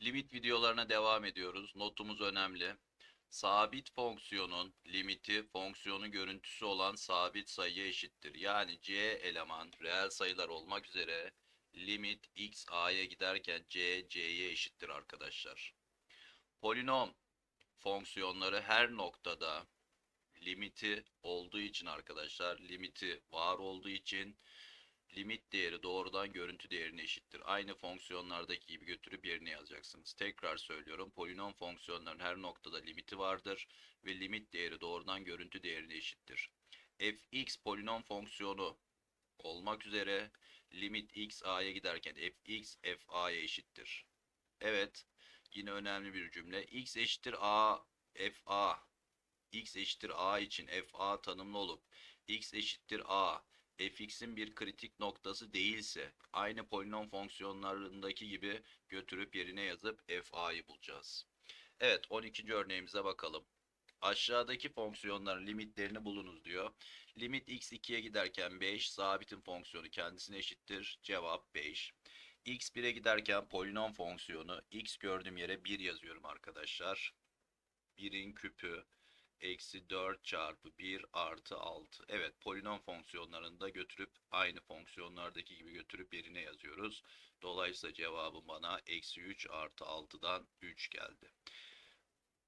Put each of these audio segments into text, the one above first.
Limit videolarına devam ediyoruz. Notumuz önemli. Sabit fonksiyonun limiti fonksiyonun görüntüsü olan sabit sayıya eşittir. Yani c eleman reel sayılar olmak üzere limit x a'ya giderken c c'ye eşittir arkadaşlar. Polinom fonksiyonları her noktada limiti olduğu için arkadaşlar limiti var olduğu için limit değeri doğrudan görüntü değerine eşittir. Aynı fonksiyonlardaki gibi götürüp yerine yazacaksınız. Tekrar söylüyorum. Polinom fonksiyonların her noktada limiti vardır ve limit değeri doğrudan görüntü değerine eşittir. fx polinom fonksiyonu olmak üzere limit x a'ya giderken fx f a'ya eşittir. Evet. Yine önemli bir cümle. x eşittir a f a x eşittir a için f a tanımlı olup x eşittir a fx'in bir kritik noktası değilse aynı polinom fonksiyonlarındaki gibi götürüp yerine yazıp fa'yı bulacağız. Evet 12. örneğimize bakalım. Aşağıdaki fonksiyonların limitlerini bulunuz diyor. Limit x 2'ye giderken 5 sabitin fonksiyonu kendisine eşittir. Cevap 5. x 1'e giderken polinom fonksiyonu x gördüğüm yere 1 yazıyorum arkadaşlar. 1'in küpü eksi 4 çarpı 1 artı 6. Evet polinom fonksiyonlarını da götürüp aynı fonksiyonlardaki gibi götürüp yerine yazıyoruz. Dolayısıyla cevabım bana eksi 3 artı 6'dan 3 geldi.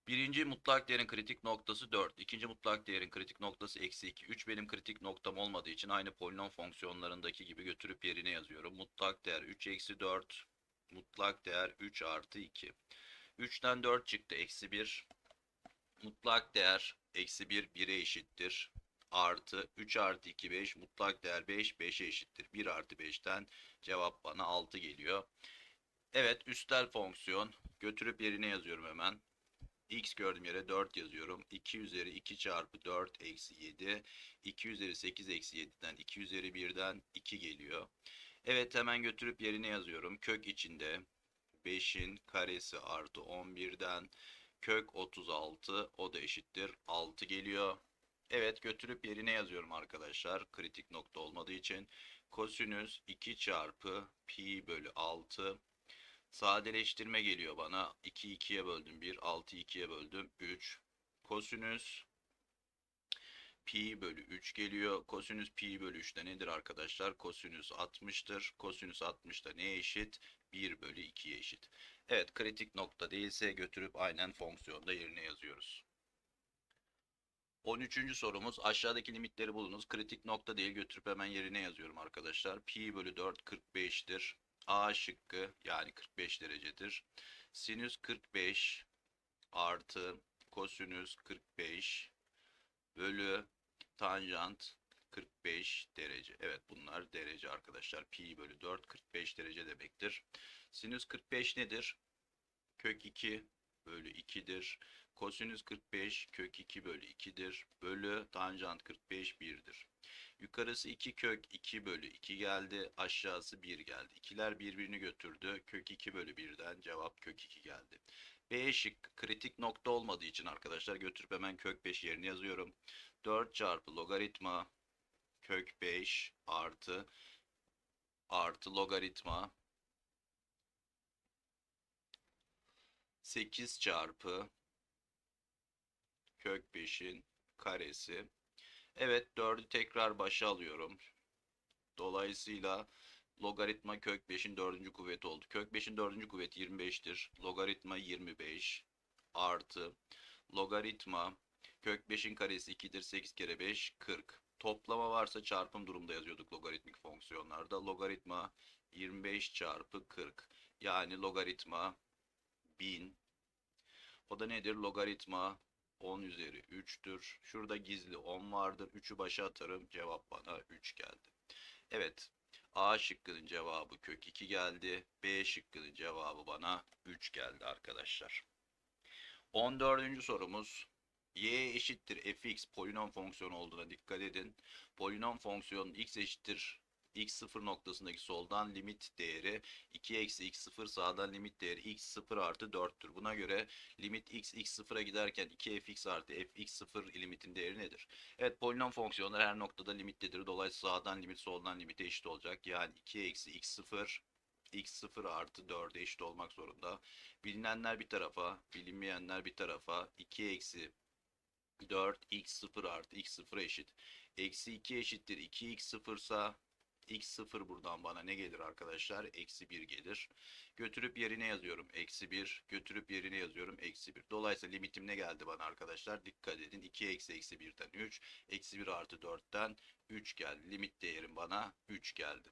Birinci mutlak değerin kritik noktası 4. İkinci mutlak değerin kritik noktası eksi 2. 3 benim kritik noktam olmadığı için aynı polinom fonksiyonlarındaki gibi götürüp yerine yazıyorum. Mutlak değer 3 eksi 4. Mutlak değer 3 artı 2. 3'ten 4 çıktı eksi 1 mutlak değer eksi 1 1'e eşittir. Artı 3 artı 2 5 mutlak değer 5 5'e eşittir. 1 artı 5'ten cevap bana 6 geliyor. Evet üstel fonksiyon götürüp yerine yazıyorum hemen. x gördüğüm yere 4 yazıyorum. 2 üzeri 2 çarpı 4 eksi 7. 2 üzeri 8 eksi 7'den 2 üzeri 1'den 2 geliyor. Evet hemen götürüp yerine yazıyorum. Kök içinde 5'in karesi artı 11'den kök 36 o da eşittir 6 geliyor. Evet götürüp yerine yazıyorum arkadaşlar. Kritik nokta olmadığı için. Kosinüs 2 çarpı pi bölü 6. Sadeleştirme geliyor bana. 2 2'ye böldüm 1. 6 2'ye böldüm 3. Kosinüs pi bölü 3 geliyor. Kosinüs pi bölü 3 de nedir arkadaşlar? Kosinüs 60'tır. Kosinüs 60 da neye eşit? 1 bölü 2'ye eşit. Evet kritik nokta değilse götürüp aynen fonksiyonda yerine yazıyoruz. 13. sorumuz aşağıdaki limitleri bulunuz. Kritik nokta değil götürüp hemen yerine yazıyorum arkadaşlar. Pi bölü 4 45'tir. A şıkkı yani 45 derecedir. Sinüs 45 artı kosinüs 45 bölü tanjant 45 derece. Evet bunlar derece arkadaşlar. Pi bölü 4 45 derece demektir. Sinüs 45 nedir? Kök 2 bölü 2'dir. Kosinüs 45 kök 2 bölü 2'dir. Bölü tanjant 45 1'dir. Yukarısı 2 kök 2 bölü 2 geldi. Aşağısı 1 geldi. İkiler birbirini götürdü. Kök 2 bölü 1'den cevap kök 2 geldi. B şık kritik nokta olmadığı için arkadaşlar götürüp hemen kök 5 yerine yazıyorum. 4 çarpı logaritma kök 5 artı artı logaritma 8 çarpı kök 5'in karesi. Evet 4'ü tekrar başa alıyorum. Dolayısıyla logaritma kök 5'in 4. kuvveti oldu. Kök 5'in 4. kuvveti 25'tir. Logaritma 25 artı logaritma kök 5'in karesi 2'dir. 8 kere 5 40. Toplama varsa çarpım durumda yazıyorduk logaritmik fonksiyonlarda. Logaritma 25 çarpı 40. Yani logaritma 1000. O da nedir? Logaritma 10 üzeri 3'tür. Şurada gizli 10 vardır. 3'ü başa atarım. Cevap bana 3 geldi. Evet. A şıkkının cevabı kök 2 geldi. B şıkkının cevabı bana 3 geldi arkadaşlar. 14. sorumuz. Y eşittir fx polinom fonksiyonu olduğuna dikkat edin. Polinom fonksiyonun x eşittir x0 noktasındaki soldan limit değeri 2 eksi x0 sağdan limit değeri x0 artı 4'tür. Buna göre limit x x0'a giderken 2 fx artı fx0 limitin değeri nedir? Evet polinom fonksiyonlar her noktada limitlidir. Dolayısıyla sağdan limit soldan limite eşit olacak. Yani 2 eksi x0 x0 artı 4'e eşit olmak zorunda. Bilinenler bir tarafa, bilinmeyenler bir tarafa. 2 eksi 4 x0 artı x0 eşit. Eksi 2 eşittir 2x0 ise x0 buradan bana ne gelir arkadaşlar? Eksi 1 gelir. Götürüp yerine yazıyorum. Eksi 1. Götürüp yerine yazıyorum. Eksi 1. Dolayısıyla limitim ne geldi bana arkadaşlar? Dikkat edin. 2 eksi eksi 1'den 3. Eksi 1 artı 4'ten 3 geldi. Limit değerim bana 3 geldi.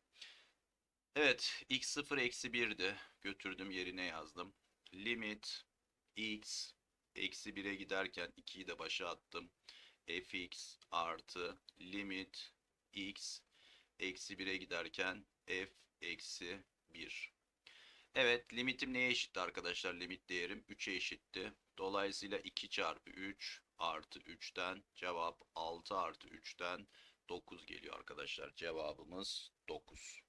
Evet. x0 eksi 1'di. Götürdüm yerine yazdım. Limit x eksi 1'e giderken 2'yi de başa attım. fx artı limit x eksi 1'e giderken f eksi 1. Evet limitim neye eşitti arkadaşlar? Limit değerim 3'e eşitti. Dolayısıyla 2 çarpı 3 artı 3'ten cevap 6 artı 3'ten 9 geliyor arkadaşlar. Cevabımız 9.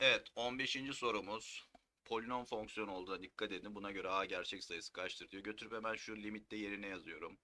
Evet 15. sorumuz. Polinom fonksiyonu olduğuna dikkat edin. Buna göre a gerçek sayısı kaçtır diyor. Götürüp hemen şu limitte yerine yazıyorum.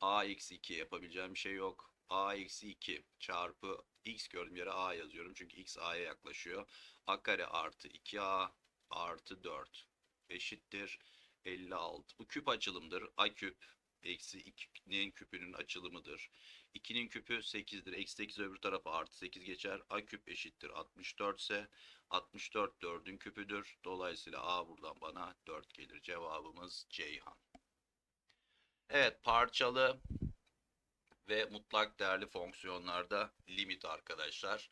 a eksi 2 yapabileceğim bir şey yok. A eksi 2 çarpı x gördüğüm yere a yazıyorum. Çünkü x a'ya yaklaşıyor. a kare artı 2a artı 4 eşittir 56. Bu küp açılımdır. a küp eksi 2'nin küpünün açılımıdır. 2'nin küpü 8'dir. Eksi 8 öbür tarafa artı 8 geçer. a küp eşittir 64 ise 64 4'ün küpüdür. Dolayısıyla a buradan bana 4 gelir. Cevabımız Ceyhan. Evet parçalı ve mutlak değerli fonksiyonlarda limit arkadaşlar.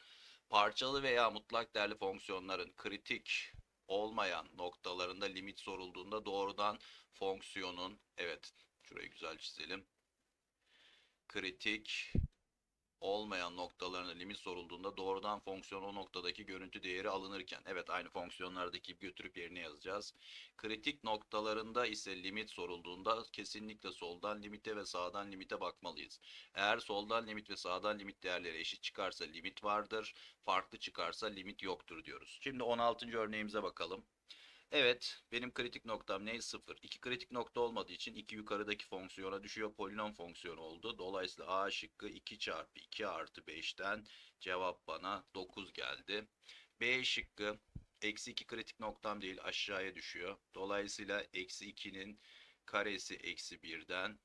Parçalı veya mutlak değerli fonksiyonların kritik olmayan noktalarında limit sorulduğunda doğrudan fonksiyonun evet şurayı güzel çizelim. Kritik olmayan noktalarına limit sorulduğunda doğrudan fonksiyon o noktadaki görüntü değeri alınırken evet aynı fonksiyonlardaki götürüp yerine yazacağız. Kritik noktalarında ise limit sorulduğunda kesinlikle soldan limite ve sağdan limite bakmalıyız. Eğer soldan limit ve sağdan limit değerleri eşit çıkarsa limit vardır, farklı çıkarsa limit yoktur diyoruz. Şimdi 16. örneğimize bakalım. Evet, benim kritik noktam ne? 0. İki kritik nokta olmadığı için 2 yukarıdaki fonksiyona düşüyor. Polinom fonksiyonu oldu. Dolayısıyla A şıkkı 2 çarpı 2 artı 5'ten cevap bana 9 geldi. B şıkkı eksi 2 kritik noktam değil aşağıya düşüyor. Dolayısıyla eksi 2'nin karesi eksi 1'den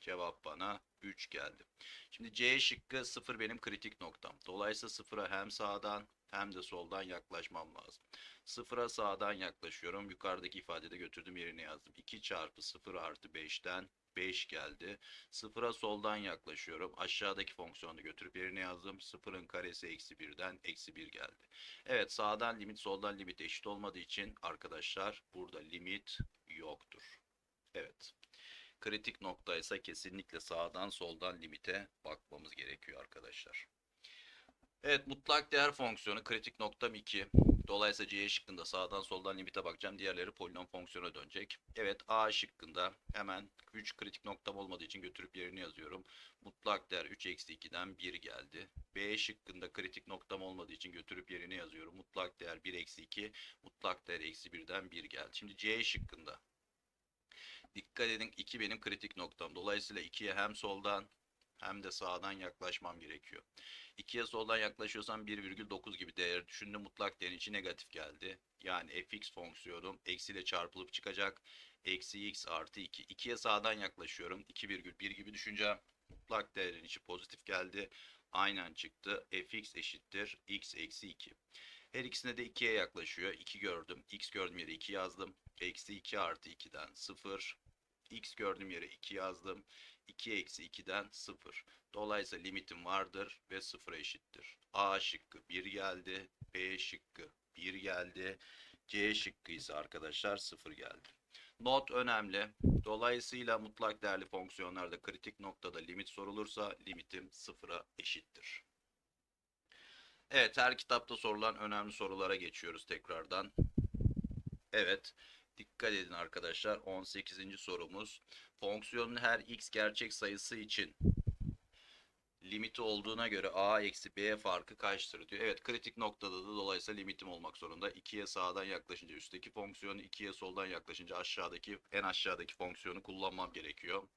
cevap bana 3 geldi. Şimdi C şıkkı 0 benim kritik noktam. Dolayısıyla 0'a hem sağdan hem de soldan yaklaşmam lazım. Sıfıra sağdan yaklaşıyorum. Yukarıdaki ifadede götürdüm yerine yazdım. 2 çarpı 0 artı 5'ten 5 geldi. Sıfıra soldan yaklaşıyorum. Aşağıdaki fonksiyonu götürüp yerine yazdım. Sıfırın karesi eksi 1'den eksi 1 geldi. Evet sağdan limit soldan limit eşit olmadığı için arkadaşlar burada limit yoktur. Evet. Kritik nokta ise kesinlikle sağdan soldan limite bakmamız gerekiyor arkadaşlar. Evet mutlak değer fonksiyonu kritik noktam 2. Dolayısıyla C şıkkında sağdan soldan limite bakacağım. Diğerleri polinom fonksiyona dönecek. Evet A şıkkında hemen 3 kritik noktam olmadığı için götürüp yerine yazıyorum. Mutlak değer 3 eksi 2'den 1 geldi. B şıkkında kritik noktam olmadığı için götürüp yerine yazıyorum. Mutlak değer 1 eksi 2. Mutlak değer eksi 1'den 1 geldi. Şimdi C şıkkında. Dikkat edin 2 benim kritik noktam. Dolayısıyla 2'ye hem soldan hem de sağdan yaklaşmam gerekiyor. 2'ye soldan yaklaşıyorsam 1,9 gibi değer düşündüm. Mutlak değerin içi negatif geldi. Yani fx fonksiyonum eksiyle çarpılıp çıkacak. Eksi x artı 2. 2'ye sağdan yaklaşıyorum. 2,1 gibi düşüneceğim. Mutlak değerin içi pozitif geldi. Aynen çıktı. fx eşittir x eksi 2. Her ikisine de 2'ye yaklaşıyor. 2 gördüm. x gördüğüm yere 2 yazdım. Eksi 2 artı 2'den 0. x gördüğüm yere 2 yazdım. 2 eksi 2'den 0. Dolayısıyla limitim vardır ve 0'a eşittir. A şıkkı 1 geldi. B şıkkı 1 geldi. C şıkkı ise arkadaşlar 0 geldi. Not önemli. Dolayısıyla mutlak değerli fonksiyonlarda kritik noktada limit sorulursa limitim 0'a eşittir. Evet her kitapta sorulan önemli sorulara geçiyoruz tekrardan. Evet. Dikkat edin arkadaşlar 18. sorumuz. Fonksiyonun her x gerçek sayısı için limiti olduğuna göre a eksi b farkı kaçtır diyor. Evet kritik noktada da dolayısıyla limitim olmak zorunda. 2'ye sağdan yaklaşınca üstteki fonksiyonu 2'ye soldan yaklaşınca aşağıdaki en aşağıdaki fonksiyonu kullanmam gerekiyor.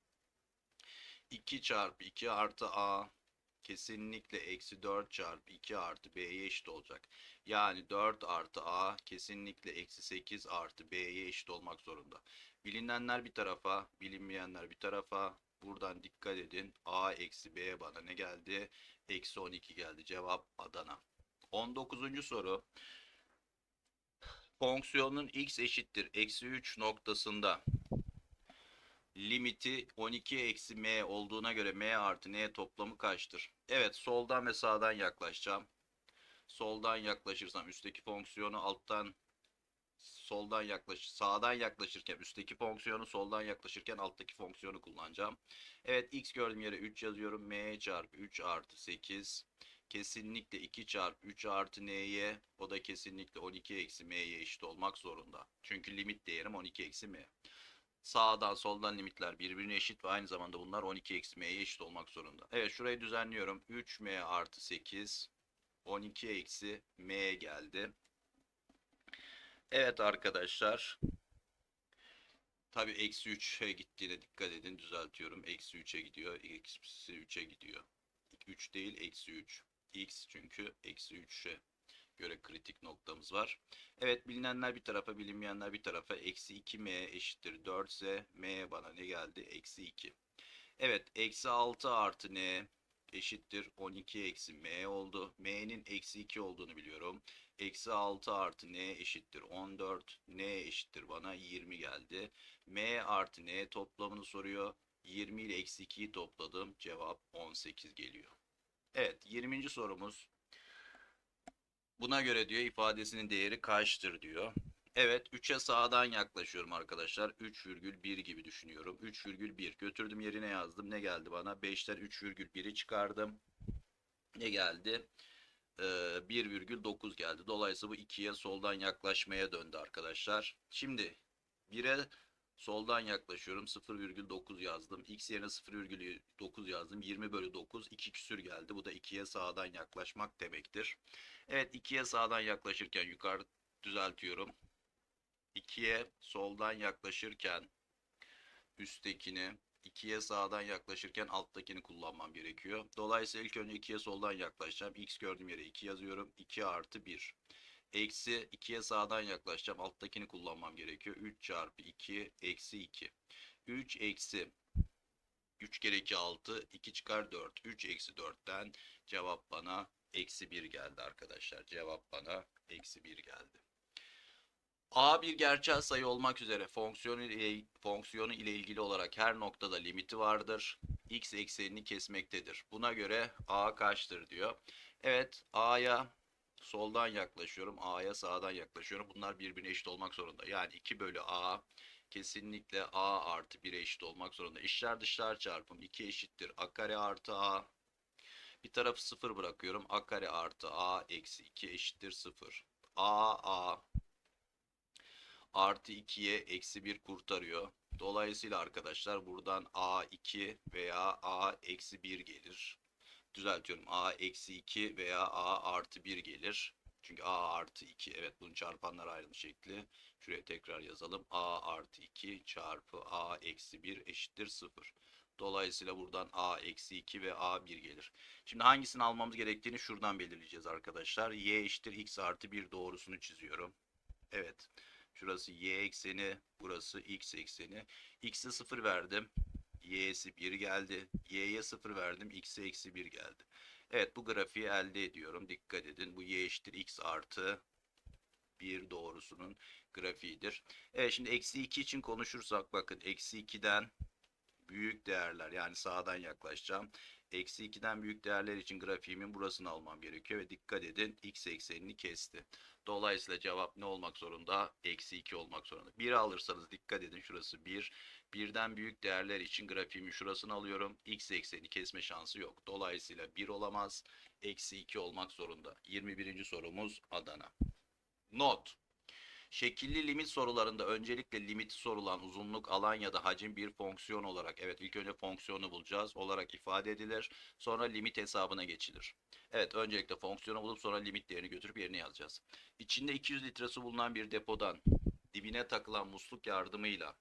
2 çarpı 2 artı a kesinlikle eksi 4 çarpı 2 artı b'ye eşit olacak. Yani 4 artı a kesinlikle eksi 8 artı b'ye eşit olmak zorunda. Bilinenler bir tarafa, bilinmeyenler bir tarafa. Buradan dikkat edin. A eksi b bana ne geldi? Eksi 12 geldi. Cevap Adana. 19. soru. Fonksiyonun x eşittir. Eksi 3 noktasında limiti 12 eksi m olduğuna göre m artı n toplamı kaçtır? Evet soldan ve sağdan yaklaşacağım. Soldan yaklaşırsam üstteki fonksiyonu alttan soldan yaklaş sağdan yaklaşırken üstteki fonksiyonu soldan yaklaşırken alttaki fonksiyonu kullanacağım. Evet x gördüğüm yere 3 yazıyorum. m çarpı 3 artı 8 kesinlikle 2 çarpı 3 artı n'ye o da kesinlikle 12 eksi m'ye eşit olmak zorunda. Çünkü limit değerim 12 eksi m. Sağdan soldan limitler birbirine eşit ve aynı zamanda bunlar 12 eksi m'ye eşit olmak zorunda. Evet şurayı düzenliyorum. 3m artı 8 12 eksi m geldi. Evet arkadaşlar. Tabi eksi 3'e gittiğine dikkat edin. Düzeltiyorum. Eksi 3'e gidiyor. Eksi 3'e gidiyor. 3 değil eksi 3. X çünkü eksi 3'e göre kritik noktamız var. Evet bilinenler bir tarafa bilinmeyenler bir tarafa. Eksi 2m eşittir 4 ise m bana ne geldi? Eksi 2. Evet eksi 6 artı n eşittir 12 eksi m oldu. m'nin eksi 2 olduğunu biliyorum. Eksi 6 artı n eşittir 14. n eşittir bana 20 geldi. m artı n toplamını soruyor. 20 ile eksi 2'yi topladım. Cevap 18 geliyor. Evet 20. sorumuz. Buna göre diyor ifadesinin değeri kaçtır diyor. Evet 3'e sağdan yaklaşıyorum arkadaşlar. 3,1 gibi düşünüyorum. 3,1 götürdüm yerine yazdım. Ne geldi bana? 5'ten 3,1'i çıkardım. Ne geldi? Ee, 1,9 geldi. Dolayısıyla bu 2'ye soldan yaklaşmaya döndü arkadaşlar. Şimdi 1'e soldan yaklaşıyorum. 0,9 yazdım. X yerine 0,9 yazdım. 20 bölü 9 2 küsür geldi. Bu da 2'ye sağdan yaklaşmak demektir. Evet 2'ye sağdan yaklaşırken yukarı düzeltiyorum. 2'ye soldan yaklaşırken üsttekini 2'ye sağdan yaklaşırken alttakini kullanmam gerekiyor. Dolayısıyla ilk önce 2'ye soldan yaklaşacağım. X gördüğüm yere 2 yazıyorum. 2 artı 1. Eksi 2'ye sağdan yaklaşacağım. Alttakini kullanmam gerekiyor. 3 çarpı 2 eksi 2. 3 eksi 3 kere 2 6. 2 çıkar 4. 3 eksi 4'ten cevap bana eksi 1 geldi arkadaşlar. Cevap bana eksi 1 geldi. A bir gerçel sayı olmak üzere fonksiyonu ile, fonksiyonu ile ilgili olarak her noktada limiti vardır. X eksenini kesmektedir. Buna göre A kaçtır diyor. Evet A'ya soldan yaklaşıyorum. A'ya sağdan yaklaşıyorum. Bunlar birbirine eşit olmak zorunda. Yani 2 bölü A kesinlikle A artı 1'e eşit olmak zorunda. İşler dışlar çarpım 2 eşittir. A kare artı A. Bir tarafı 0 bırakıyorum. A kare artı A eksi 2 eşittir 0. A A artı 2'ye eksi 1 kurtarıyor. Dolayısıyla arkadaşlar buradan A2 veya A eksi 1 gelir. Düzeltiyorum. A eksi 2 veya A artı 1 gelir. Çünkü A artı 2 evet bunun çarpanlar ayrılmış şekli. Şuraya tekrar yazalım. A artı 2 çarpı A eksi 1 eşittir 0. Dolayısıyla buradan A eksi 2 ve A 1 gelir. Şimdi hangisini almamız gerektiğini şuradan belirleyeceğiz arkadaşlar. Y eşittir X artı 1 doğrusunu çiziyorum. Evet. Şurası y ekseni, burası x ekseni. X'e 0 verdim. Y'si 1 geldi. Y'ye 0 verdim. X'e eksi 1 geldi. Evet bu grafiği elde ediyorum. Dikkat edin. Bu y eşittir x artı 1 doğrusunun grafiğidir. Evet şimdi eksi 2 için konuşursak bakın eksi 2'den büyük değerler yani sağdan yaklaşacağım. Eksi 2'den büyük değerler için grafiğimin burasını almam gerekiyor ve dikkat edin x eksenini kesti. Dolayısıyla cevap ne olmak zorunda? Eksi 2 olmak zorunda. 1 alırsanız dikkat edin şurası 1. Birden büyük değerler için grafiğimin şurasını alıyorum. X ekseni kesme şansı yok. Dolayısıyla 1 olamaz. Eksi 2 olmak zorunda. 21. sorumuz Adana. Not. Şekilli limit sorularında öncelikle limiti sorulan uzunluk, alan ya da hacim bir fonksiyon olarak, evet ilk önce fonksiyonu bulacağız, olarak ifade edilir. Sonra limit hesabına geçilir. Evet öncelikle fonksiyonu bulup sonra limit değerini götürüp yerine yazacağız. İçinde 200 litre su bulunan bir depodan dibine takılan musluk yardımıyla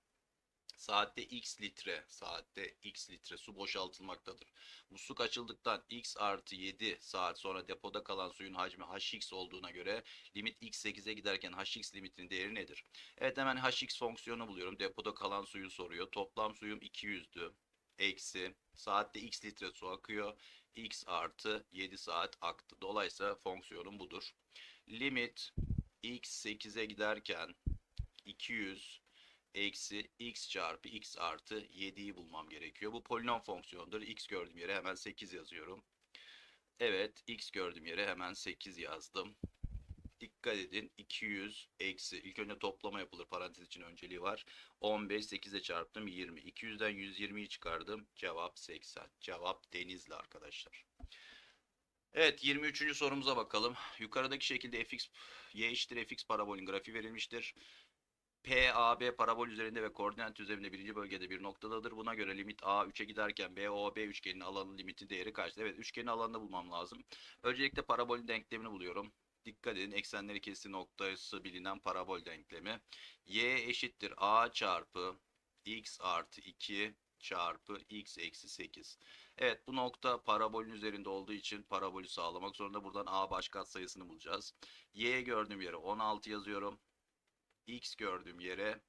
Saatte x litre, saatte x litre su boşaltılmaktadır. Musluk açıldıktan x artı 7 saat sonra depoda kalan suyun hacmi hx olduğuna göre limit x8'e giderken hx limitinin değeri nedir? Evet hemen hx fonksiyonu buluyorum. Depoda kalan suyu soruyor. Toplam suyum 200'dü. Eksi saatte x litre su akıyor. x artı 7 saat aktı. Dolayısıyla fonksiyonum budur. Limit x 8'e giderken 200 eksi x çarpı x artı 7'yi bulmam gerekiyor. Bu polinom fonksiyonudur. x gördüğüm yere hemen 8 yazıyorum. Evet x gördüğüm yere hemen 8 yazdım. Dikkat edin 200 eksi ilk önce toplama yapılır parantez için önceliği var. 15 8'e çarptım 20. 200'den 120'yi çıkardım. Cevap 80. Cevap Denizli arkadaşlar. Evet 23. sorumuza bakalım. Yukarıdaki şekilde fx y eşittir fx parabolün grafiği verilmiştir. PAB parabol üzerinde ve koordinat üzerinde birinci bölgede bir noktadadır. Buna göre limit A 3'e giderken BOB üçgeninin alanı limiti değeri kaçtır? Evet üçgenin alanını bulmam lazım. Öncelikle parabolün denklemini buluyorum. Dikkat edin eksenleri kesti noktası bilinen parabol denklemi. Y eşittir A çarpı x artı 2 çarpı x eksi 8. Evet bu nokta parabolün üzerinde olduğu için parabolü sağlamak zorunda. Buradan A baş sayısını bulacağız. Y gördüğüm yere 16 yazıyorum. X gördüğüm yere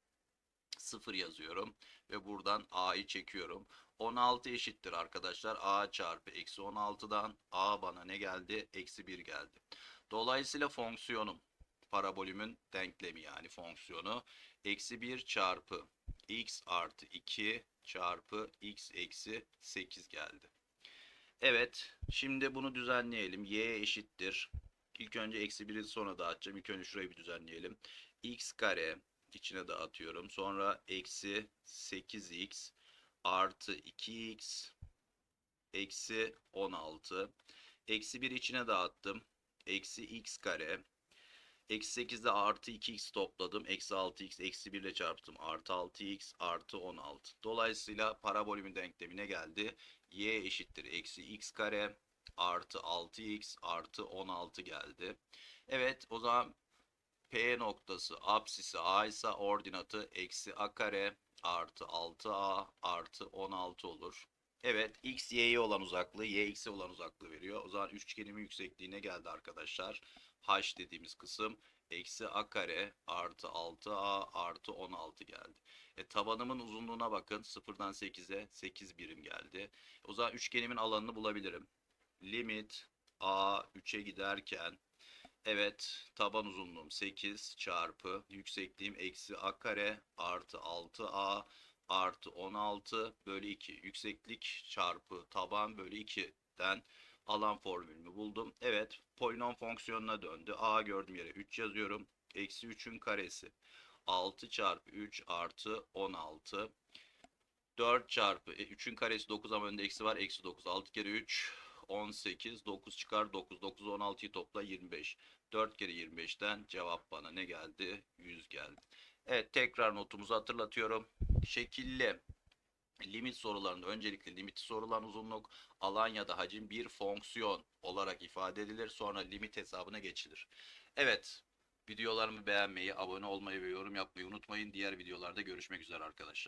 0 yazıyorum. Ve buradan A'yı çekiyorum. 16 eşittir arkadaşlar. A çarpı eksi 16'dan A bana ne geldi? Eksi 1 geldi. Dolayısıyla fonksiyonum parabolümün denklemi yani fonksiyonu eksi 1 çarpı x artı 2 çarpı x eksi 8 geldi. Evet şimdi bunu düzenleyelim. y eşittir. İlk önce eksi 1'i sonra dağıtacağım. İlk önce şurayı bir düzenleyelim. X kare içine dağıtıyorum. Sonra eksi 8x artı 2x eksi 16. Eksi 1 içine dağıttım. Eksi x kare. Eksi 8'de artı 2x topladım. Eksi 6x eksi 1 ile çarptım. Artı 6x artı 16. Dolayısıyla parabolümün denklemine geldi. y eşittir eksi x kare artı 6x artı 16 geldi. Evet o zaman P noktası apsisi A ise ordinatı eksi A kare artı 6A artı 16 olur. Evet x y'ye olan uzaklığı y x'e olan uzaklığı veriyor. O zaman üçgenimin yüksekliğine geldi arkadaşlar. H dediğimiz kısım eksi a kare artı 6a artı 16 geldi. E, tabanımın uzunluğuna bakın 0'dan 8'e 8 birim geldi. O zaman üçgenimin alanını bulabilirim. Limit a 3'e giderken evet taban uzunluğum 8 çarpı yüksekliğim eksi a kare artı 6a artı 16 bölü 2 yükseklik çarpı taban bölü 2'den alan formülümü buldum. Evet polinom fonksiyonuna döndü. A gördüğüm yere 3 yazıyorum. Eksi 3'ün karesi 6 çarpı 3 artı 16. 4 çarpı 3'ün karesi 9 ama önünde eksi var. Eksi 9. 6 kere 3 18. 9 çıkar 9. 9 16'yı topla 25. 4 kere 25'ten cevap bana ne geldi? 100 geldi. Evet tekrar notumuzu hatırlatıyorum. Şekilli limit sorularında öncelikle limiti sorulan uzunluk, alan ya da hacim bir fonksiyon olarak ifade edilir. Sonra limit hesabına geçilir. Evet videolarımı beğenmeyi, abone olmayı ve yorum yapmayı unutmayın. Diğer videolarda görüşmek üzere arkadaşlar.